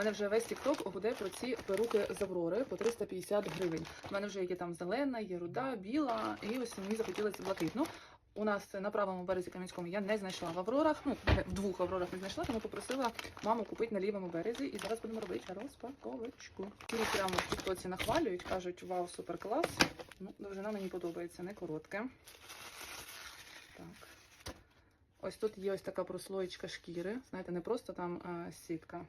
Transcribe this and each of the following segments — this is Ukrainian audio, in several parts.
мене вже весь тікток гуде про ці перуки з Аврори по 350 гривень. У мене вже є там зелена, є руда, біла, і ось мені захотілося блакитну. У нас на правому березі Кам'янському я не знайшла в Аврорах, ну в двох Аврорах не знайшла, тому попросила маму купити на лівому березі. І зараз будемо робити розпаковочку. Ті прямо в тіктоці нахвалюють, кажуть, вау, супер клас. Ну, довжина мені подобається, не коротке. Так. Ось тут є ось така прослоєчка шкіри. Знаєте, не просто там а, сітка.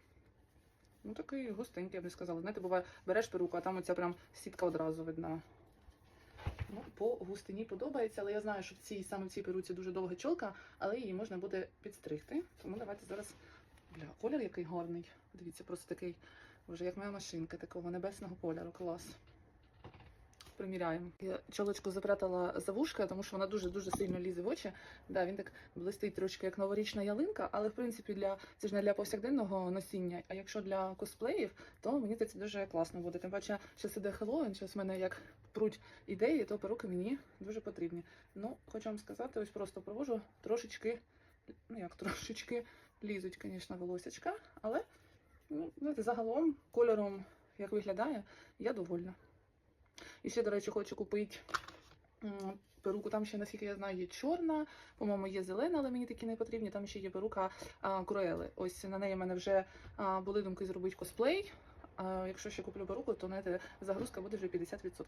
Ну, такий густенький, я б не сказала. Знаєте, буває, береш перуку, а там оця прям сітка одразу видна. Ну, по густині подобається, але я знаю, що в цій саме в цій перуці дуже довга чолка, але її можна буде підстригти. Тому давайте зараз. Бля, колір який гарний. Дивіться, просто такий, вже як моя машинка, такого небесного кольору. Клас. Приміряємо. Я чолочку запрятала за вушка, тому що вона дуже-дуже сильно лізе в очі. Да, він так блистить трошки як новорічна ялинка, але в принципі для це ж не для повсякденного носіння. А якщо для косплеїв, то мені це дуже класно буде. Тим паче, що іде Хеллоуін, зараз в мене як пруть ідеї, то перуки мені дуже потрібні. Ну, хочу вам сказати, ось просто провожу трошечки, ну як трошечки лізуть, звісно, волосячка, але ну, знаєте, загалом кольором, як виглядає, я довольна. І ще, до речі, хочу купити перуку. Там ще, наскільки я знаю, є чорна, по-моєму, є зелена, але мені такі не потрібні. Там ще є перука Круели. Ось на неї в мене вже а, були думки зробити косплей. А якщо ще куплю перуку, то знаєте, загрузка буде вже 50%.